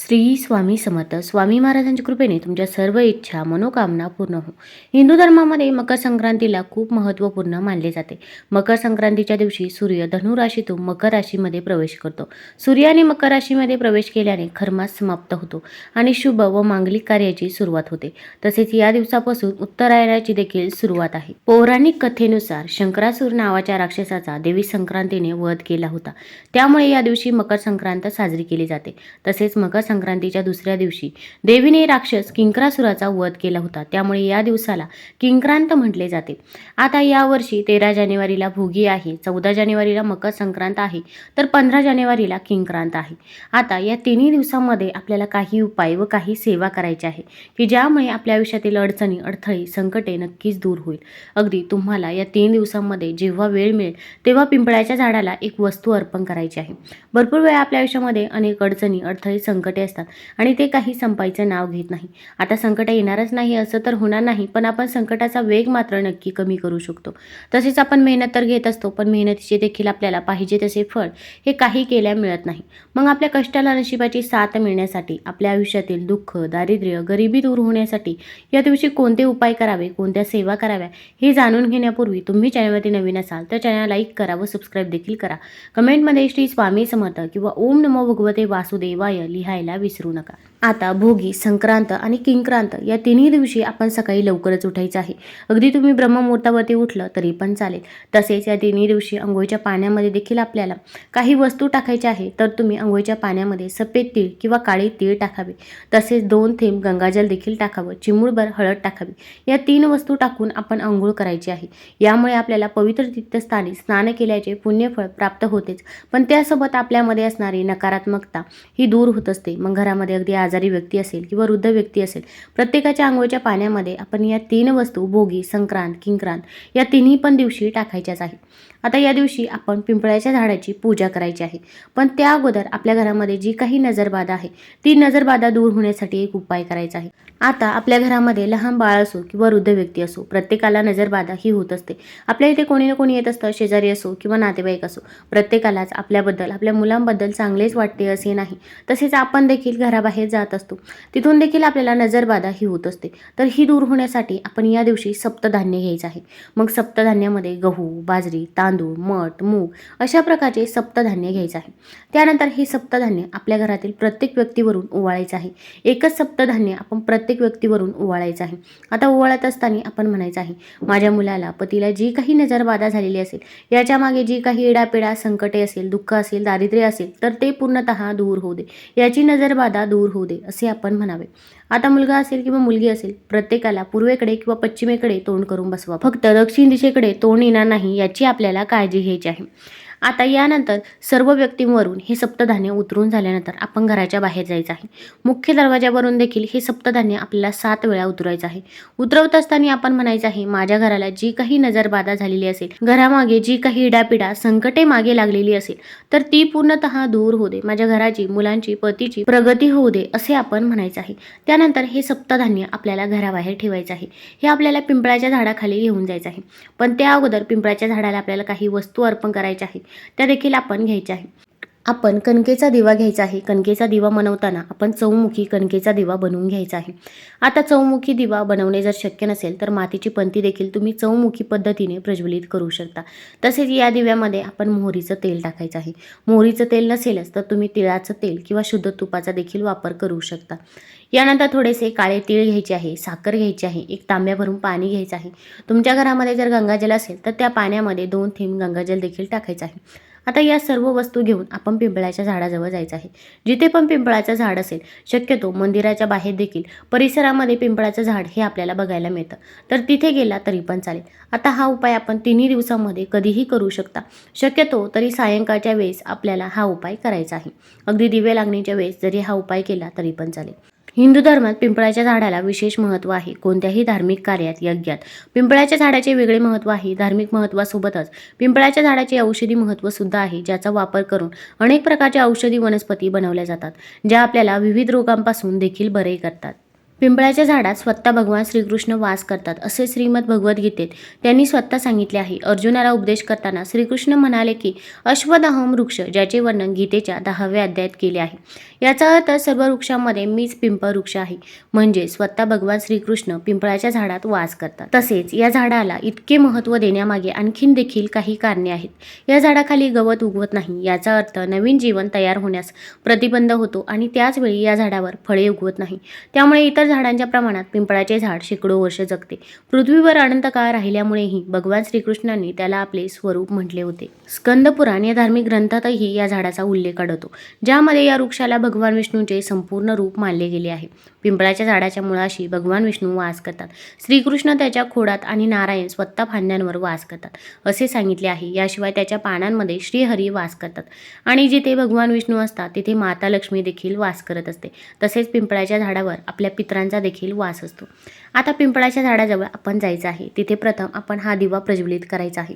श्री स्वामी समर्थ. स्वामी महाराजांच्या कृपेने तुमच्या सर्व इच्छा मनोकामना पूर्ण हो. हिंदू धर्मामध्ये मकर संक्रांतीला खूप महत्त्वपूर्ण मानले जाते. मकर संक्रांतीच्या दिवशी सूर्य धनु राशीतून मकर राशीमध्ये प्रवेश करतो. सूर्याने मकर राशीमध्ये प्रवेश केल्याने खरमास समाप्त होतो आणि शुभ व मांगलिक कार्याची सुरुवात होते. तसेच या दिवसापासून उत्तरायणाची देखील सुरुवात आहे. पौराणिक कथेनुसार शंकरासूर नावाच्या राक्षसाचा देवी संक्रांतीने वध केला होता. त्यामुळे या दिवशी मकर संक्रांत साजरी केली जाते. तसेच मकर संक्रांतीच्या दुसऱ्या दिवशी. देवीने राक्षस किंकरासुराचा वध केला होता. त्यामुळे या दिवसाला किंक्रांत म्हटले जाते. आता यावर्षी तेरा जानेवारीला भोगी आहे. चौदा जानेवारीला मकर संक्रांत आहे. तर पंधरा जानेवारीला किंक्रांत आहे. आता या तिन्ही दिवसांमध्ये आपल्याला काही उपाय व काही सेवा करायची आहे की ज्यामुळे आपल्या आयुष्यातील अडचणी अडथळे संकटे नक्कीच दूर होईल. अगदी तुम्हाला या तीन दिवसांमध्ये जेव्हा वेळ मिळेल तेव्हा पिंपळाच्या झाडाला एक वस्तू अर्पण करायची आहे. भरपूर वेळा आपल्या आयुष्यामध्ये अनेक अडचणी अडथळे संकटे असतात. आणि ते काही संपायचं नाव घेत नाही. आता संकट येणारच नाही असं तर होणार नाही पण आपण संकटाचा वेग मात्र नक्की कमी करू शकतो. तसेच आपण मेहनत तर घेत असतो पण मेहनतीचे देखील आपल्याला पाहिजे तसे फळ हे काही केल्या मिळत नाही. मग आपल्या कष्टाला नशिबाची साथ मिळण्यासाठी आपल्या आयुष्यातील दुःख दारिद्र्य गरिबी दूर होण्यासाठी या दिवशी कोणते उपाय करावे कोणत्या सेवा कराव्या हे जाणून घेण्यापूर्वी तुम्ही चॅनलमध्ये नवीन असाल तर चॅनल लाईक करा व सबस्क्राईब देखील करा. कमेंटमध्ये श्री स्वामी समर्थ किंवा ओम नमो भगवते वासुदेवाय लिहाय खायला विसरू नका. आता भोगी संक्रांत आणि किंक्रांत या तिन्ही दिवशी आपण सकाळी लवकरच उठायचं आहे. अगदी तुम्ही ब्रह्ममुहूर्तावरती उठलं तरी पण चालेल. तसेच या तिन्ही दिवशी अंघोळीच्या पाण्यामध्ये देखील आपल्याला काही वस्तू टाकायच्या आहे तर तुम्ही अंघोळीच्या पाण्यामध्ये सफेद तीळ किंवा काळे तीळ टाकावे. तसेच दोन थेंब गंगाजल देखील टाकावं. चिमूळभर हळद टाकावी. या तीन वस्तू टाकून आपण अंघोळ करायची आहे. यामुळे आपल्याला पवित्र तीर्थस्थानी स्नान केल्याचे पुण्यफळ प्राप्त होतेच. पण त्यासोबत आपल्यामध्ये असणारी नकारात्मकता ही दूर होत असते. मग घरामध्ये अगदी आजारी व्यक्ती असेल किंवा वृद्ध व्यक्ती असेल प्रत्येकाच्या आंघोळीच्या पाण्यामध्ये आपण या तीन वस्तू भोगी संक्रांत किंक्रांत या तिन्ही पण दिवशी टाकायच्याच आहेत. आता या दिवशी आपण पिंपळाच्या झाडाची पूजा करायची आहे. पण त्या अगोदर आपल्या घरामध्ये जी काही नजरबाधा आहे ती नजरबाधा दूर होण्यासाठी एक उपाय करायचा आहे. आता आपल्या घरामध्ये लहान बाळ असो किंवा वृद्ध व्यक्ती असो प्रत्येकाला नजरबाधा ही होत असते. आपल्या इथे कोणी ना कोणी येत असतं शेजारी असो किंवा नातेवाईक असो. प्रत्येकालाच आपल्याबद्दल आपल्या मुलांबद्दल चांगलेच वाटते असे नाही. तसेच आपण देखील घराबाहेर जात असतो. तिथून देखील आपल्याला नजरबाधा ही होत असते. तर ही दूर होण्यासाठी आपण या दिवशी सप्तधान्य घ्यायचं आहे. मग सप्तधान्यामध्ये गहू बाजरी तांदूळ तांदूळ मठ मूग अशा प्रकारचे सप्तधान्य घ्यायचं आहे. त्यानंतर हे सप्तधान्य आपल्या घरातील प्रत्येक व्यक्तीवरून ओवाळायचं आहे. एकच सप्तधान्य आपण प्रत्येक व्यक्तीवरून ओवाळायचं आहे. आता ओवाळत असताना आपण म्हणायचं आहे माझ्या मुलाला पतीला जी काही नजरबाधा झालेली असेल याच्या मागे जी काही इडापिडा संकटे असेल दुःख असेल दारिद्र्य असेल तर ते पूर्णतः दूर होऊ दे. याची नजरबाधा दूर होऊ दे असे आपण म्हणावे. आता मुलगा असेल किंवा मुलगी असेल प्रत्येकाला पूर्वेकडे किंवा पश्चिमेकडे तोंड करून बसवा. फक्त दक्षिण दिशेकडे तोंड येणार नाही याची आपल्याला काळजी घ्यायची आहे. आता यानंतर सर्व व्यक्तींवरून हे सप्तधान्य उतरून झाल्यानंतर आपण घराच्या बाहेर जायचं आहे. मुख्य दरवाजावरून देखील हे सप्तधान्य आपल्याला सात वेळा उतरवायचं आहे. उतरवत असताना आपण म्हणायचं आहे माझ्या घराला जी काही नजरबाधा झालेली असेल घरामागे जी काही इडापिडा संकटे मागे लागलेली असेल तर ती पूर्णतः दूर होऊ दे. माझ्या घराची मुलांची पतीची प्रगती होऊ दे असे आपण म्हणायचं आहे. त्यानंतर हे सप्तधान्य आपल्याला घराबाहेर ठेवायचं आहे. हे आपल्याला पिंपळाच्या झाडाखाली घेऊन जायचं आहे. पण त्या अगोदर पिंपळाच्या झाडाला आपल्याला काही वस्तू अर्पण करायच्या आहेत. त्या देखील आपण घ्यायच्या आहे आपण कणकेचा दिवा घ्यायचा आहे. कणकेचा दिवा बनवताना आपण चौमुखी कणकेचा दिवा बनवून घ्यायचा आहे. आता चौमुखी दिवा बनवणे जर शक्य नसेल तर मातीची पंती देखील तुम्ही चौमुखी पद्धतीने प्रज्वलित करू शकता. तसेच या दिव्यामध्ये आपण मोहरीचं तेल टाकायचं आहे. मोहरीचं तेल नसेलच तर तुम्ही तिळाचं तेल किंवा शुद्ध तुपाचा देखील वापर करू शकता. यानंतर थोडेसे काळे तीळ घ्यायचे आहे साखर घ्यायची आहे एक तांब्या भरून पाणी घ्यायचं आहे. तुमच्या घरामध्ये जर गंगाजल असेल तर त्या पाण्यामध्ये दोन थेंब गंगाजल देखील टाकायचं आहे. आता या सर्व वस्तू घेऊन आपण पिंपळाच्या झाडाजवळ जायचं आहे. जिथे पण पिंपळाचं झाड असेल शक्यतो मंदिराच्या बाहेर देखील परिसरामध्ये पिंपळाचं झाड हे आपल्याला बघायला मिळतं. तर तिथे गेला तरी पण चालेल. आता हा उपाय आपण तिन्ही दिवसांमध्ये कधीही करू शकता. शक्यतो तरी सायंकाळच्या वेळेस आपल्याला हा उपाय करायचा आहे. अगदी दिवे लागणीच्या वेळेस जरी हा उपाय केला तरी पण चालेल. हिंदू धर्मात पिंपळाच्या झाडाला विशेष महत्त्व आहे. कोणत्याही धार्मिक कार्यात यज्ञात पिंपळाच्या झाडाचे वेगळे महत्त्व आहे. धार्मिक महत्त्वासोबतच पिंपळाच्या झाडाचे औषधी महत्त्व सुद्धा आहे ज्याचा वापर करून अनेक प्रकारच्या औषधी वनस्पती बनवल्या जातात ज्या आपल्याला विविध रोगांपासून देखील बरे करतात. पिंपळाच्या झाडात स्वतः भगवान श्रीकृष्ण वास करतात असे श्रीमद भगवद्गीतेत त्यांनी स्वतः सांगितले आहे. अर्जुनाला उपदेश करताना श्रीकृष्ण म्हणाले की अश्वदहम वृक्ष ज्याचे वर्णन गीतेच्या दहाव्या अध्यायात केले आहे. याचा अर्थ सर्व वृक्षांमध्ये मीच पिंपळ वृक्ष आहे. म्हणजे स्वतः भगवान श्रीकृष्ण पिंपळाच्या झाडात वास करतात. तसेच या झाडाला इतके महत्त्व देण्यामागे आणखीन देखील काही कारणे आहेत. या झाडाखाली गवत उगवत नाही याचा अर्थ नवीन जीवन तयार होण्यास प्रतिबंध होतो आणि त्याचवेळी या झाडावर फळे उगवत नाही. त्यामुळे इतर झाडांच्या प्रमाणात पिंपळाचे झाड शेकडो वर्ष जगते. पृथ्वीवर अनंत काळ राहिल्यामुळेही भगवान श्रीकृष्णांनी त्याला आपले स्वरूप म्हटले होते. स्कंद पुराण या धार्मिक ग्रंथातही या झाडाचा उल्लेख आढळतो ज्यामध्ये या वृक्षाला भगवान विष्णूचे संपूर्ण रूप मानले गेले आहे. पिंपळाच्या झाडाच्या मुळाशी भगवान विष्णू वास करतात. श्रीकृष्ण त्याच्या खोडात आणि नारायण स्वतः फांद्यांवर वास करतात असे सांगितले आहे. याशिवाय त्याच्या पानांमध्ये श्रीहरी वास करतात आणि जिथे भगवान विष्णू असतात तिथे माता लक्ष्मी देखील वास करत असते. तसेच पिंपळाच्या झाडावर आपल्या पितरांचा देखील वास असतो. आता पिंपळाच्या झाडाजवळ आपण जायचं आहे. तिथे प्रथम आपण हा दिवा प्रज्वलित करायचा आहे.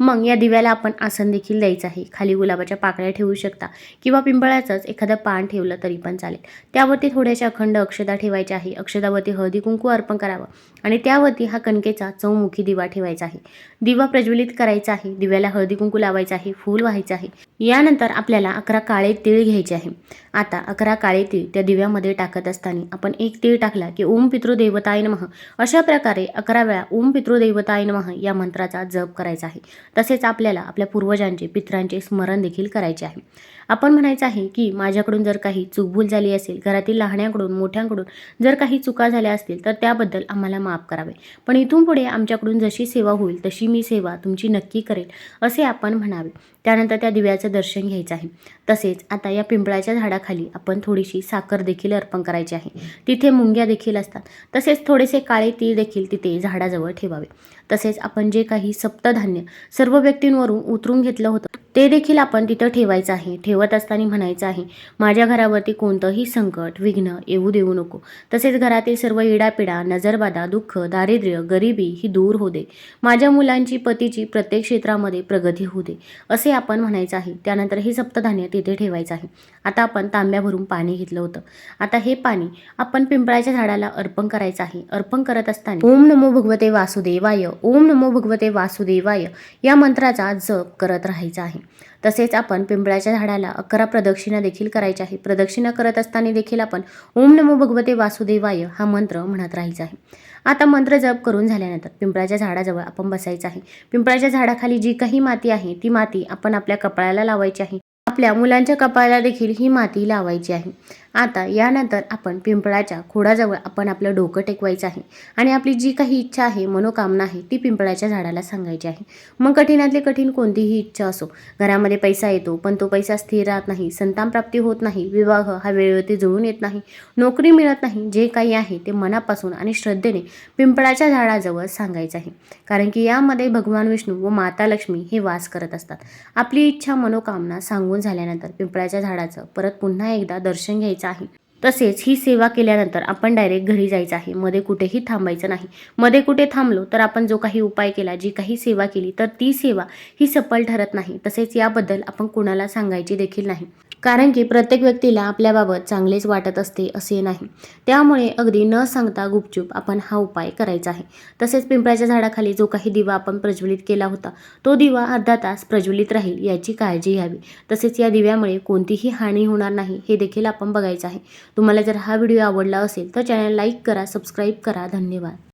मग या दिव्याला आपण आसन देखील द्यायचं आहे. खाली गुलाबाच्या पाकळ्या ठेवू शकता किंवा पिंपळाचंच एखादं पान ठेवलं तरी पण चालेल. त्यावरती थोड्याशा अखंड अक्षदा ठेवायच्या आहे. अक्षदावरती हळदी कुंकू अर्पण करावं. आणि त्यावरती हा कणकेचा चौमुखी दिवा ठेवायचा आहे. दिवा प्रज्वलित करायचा आहे. दिव्याला हळदी कुंकू लावायचा आहे. फूल व्हायचं आहे. यानंतर आपल्याला अकरा काळे तीळ घ्यायचे आहे. आता अकरा काळे तीळ त्या दिव्यामध्ये टाकत असताना आपण एक तीळ टाकला की ओम पितृदेवताय नमः. अशा प्रकारे अकरा वेळा ओम पितृदेवताय नमः या मंत्राचा जप करायचा आहे. तसेच आपल्याला आपल्या पूर्वजांचे पित्रांचे स्मरण देखील करायचे आहे. आपण म्हणायचं आहे की माझ्याकडून जर काही चुकभूल झाली असेल घरातील लहाण्याकडून मोठ्यांकडून जर काही चुका झाल्या असतील तर त्याबद्दल आम्हाला माफ करावे. पण इथून पुढे आमच्याकडून जशी सेवा होईल तशी मी सेवा तुमची नक्की करेल असे आपण म्हणावे. त्यानंतर त्या दिव्याचं दर्शन घ्यायचं आहे. तसेच आता या पिंपळाच्या झाडाखाली आपण थोडीशी साखर देखील अर्पण करायची आहे. तिथे मुंग्या देखील असतात. तसेच थोडेसे काळे तीळ देखील तिथे झाडाजवळ ठेवावे. तसेच आपण जे काही सप्तधान्य सर्व व्यक्तींवरून उतरून घेतलं होतं ते देखील आपण तिथं ठेवायचं आहे ठेवत असताना म्हणायचं आहे माझ्या घरावरती कोणतंही संकट विघ्न येऊ देऊ नको. तसेच घरातील सर्व इडापिडा नजरबाधा दुःख दारिद्र्य गरिबी ही दूर होऊ दे. माझ्या मुलांची पतीची प्रत्येक क्षेत्रामध्ये प्रगती होऊ दे. असे आपण म्हणायचं आहे. त्यानंतर हे सप्तधान्य तिथे ठेवायचं आहे. आता आपण तांब्या भरून पाणी घेतलं होतं. आता हे पाणी आपण पिंपळाच्या झाडाला अर्पण करायचं आहे. अर्पण करत असताना ओम नमो भगवते वासुदेवाय ओम नमो भगवते वासुदेवाय या मंत्राचा जप करत राहायचा आहे. तसेच आपण पिंपळाच्या झाडाला अकरा प्रदक्षिणा देखील करायच्या आहे प्रदक्षिणा करत असताना देखील आपण ओम नमो भगवते वासुदेवाय हा मंत्र म्हणत राहायचा आहे. आता मंत्र जप करून झाल्यानंतर पिंपळाच्या झाडाजवळ आपण बसायचं आहे. पिंपळाच्या झाडाखाली जी काही माती आहे ती माती आपण आपल्या कपाळाला लावायची आहे. आपल्या मुलांच्या कपाळाला देखील ही माती लावायची आहे. आता यानंतर आपण पिंपळाच्या खोडाजवळ आपण आपलं डोकं टेकवायचं आहे. आणि आपली जी काही इच्छा आहे मनोकामना आहे ती पिंपळाच्या झाडाला सांगायची आहे. मग कठीणातली कठीण कोणतीही इच्छा असो घरामध्ये पैसा येतो पण तो पैसा स्थिर राहत नाही संतानप्राप्ती होत नाही विवाह हा वेळेवरती जुळून येत नाही नोकरी मिळत नाही जे काही आहे ते मनापासून आणि श्रद्धेने पिंपळाच्या झाडाजवळ सांगायचं आहे. कारण की यामध्ये भगवान विष्णू व माता लक्ष्मी हे वास करत असतात. आपली इच्छा मनोकामना सांगून झाल्यानंतर पिंपळाच्या झाडाचं परत पुन्हा एकदा दर्शन घ्यायचं आहे. तसेच ही सेवा केल्यानंतर आपण डायरेक्ट घरी जायचं आहे. मध्ये कुठेही थांबायचं नाही. मध्ये कुठे थांबलो तर आपण जो काही उपाय केला जी काही सेवा केली तर ती सेवा ही सफल ठरत नाही. तसेच याबद्दल आपण कुणाला सांगायची देखील नाही. कारण की प्रत्येक व्यक्तीला आपल्याबाबत चांगलेच वाटत असते असे नाही. त्यामुळे अगदी न सांगता गुपचूप आपण हा उपाय करायचा आहे. तसेच पिंपळाच्या झाडाखाली जो काही दिवा आपण प्रज्वलित केला होता तो दिवा अर्धा तास प्रज्वलित राहील याची काळजी घ्यावी. तसेच या दिव्यामुळे कोणतीही हानी होणार नाही हे देखील आपण बघायचं आहे. तुम्हाला जर हा व्हिडिओ आवडला असेल तर चॅनल लाईक करा सबस्क्राईब करा. धन्यवाद.